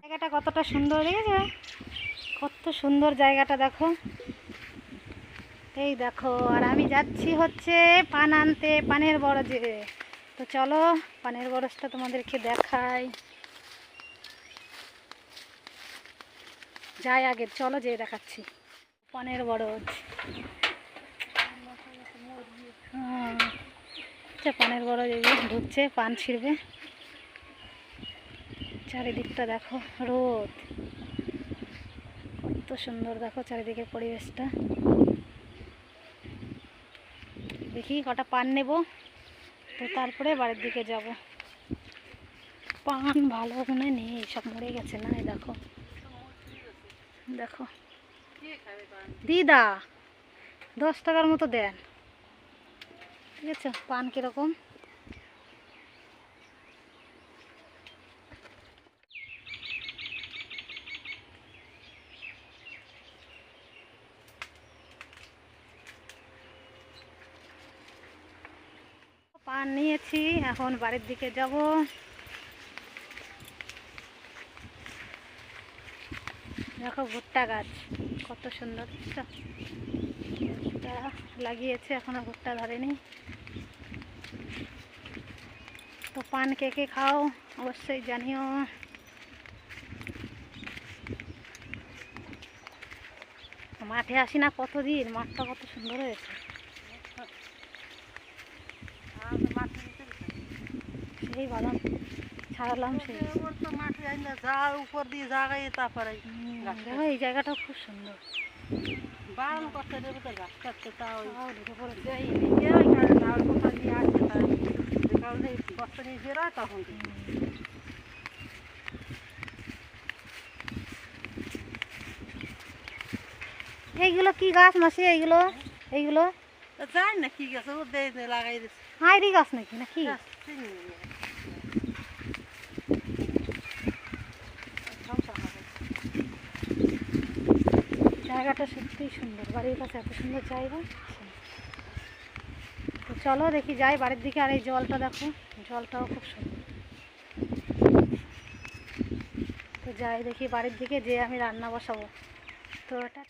জায়গাটা কতটা সুন্দর দেখেছ? কত সুন্দর জায়গাটা দেখো। এই দেখো, আর আমি যাচ্ছি হচ্ছে পান আনতে, পানের বরজে। তো চলো, পানের বরজটা তোমাদেরকে দেখাই। যাই আগে, চলো যে দেখাচ্ছি। পানের বরজ। আচ্ছা পানের এই যে ঢুকছে, পান ছিঁড়বে। চারিদিকটা দেখো, রোদ। কত সুন্দর দেখো চারিদিকের পরিবেশটা। দেখি কটা পান নেব, তো তারপরে বাড়ির দিকে যাব। পান ভালো মনে নেই, সব মরে গেছে না, এই দেখো। দেখো। দিদা, দশ টাকার মতো দেন। ঠিক আছে, পান কীরকম? পান নিয়েছি, এখন বাড়ির দিকে যাব। দেখো ভুট্টা গাছ, কত সুন্দর লাগিয়েছে, এখনও ভুট্টা ধরেনি। তো পান কে কে খাও অবশ্যই জানিও মাঠে আসি না কতদিন মাঠটা কত সুন্দর হয়েছে। সেই বাদাম ছাড়ালাম সেই। যা উপর দিয়ে জাগাই তারপরে দেখো এই জায়গাটাও খুব সুন্দর। বারণ করতে দেবে তো গাছ কাটতে তাও ওই কোথাও দিয়ে গর্ত নিয়ে বেরোয় তখন এইগুলো কি গাছ মাসি এইগুলো? এইগুলো? জানি না কি গেছে ও লাগাই দিচ্ছে হাইরি গাছ নাকি নাকি? গাছ জায়গাটা সত্যিই সুন্দর বাড়ির কাছে এত সুন্দর জায়গা। চলো দেখি যাই বাড়ির দিকে আর এই জলটা দেখো। জলটাও খুব সুন্দর। তো যাই দেখি বাড়ির দিকে যে আমি রান্না বসাবো। তো এটা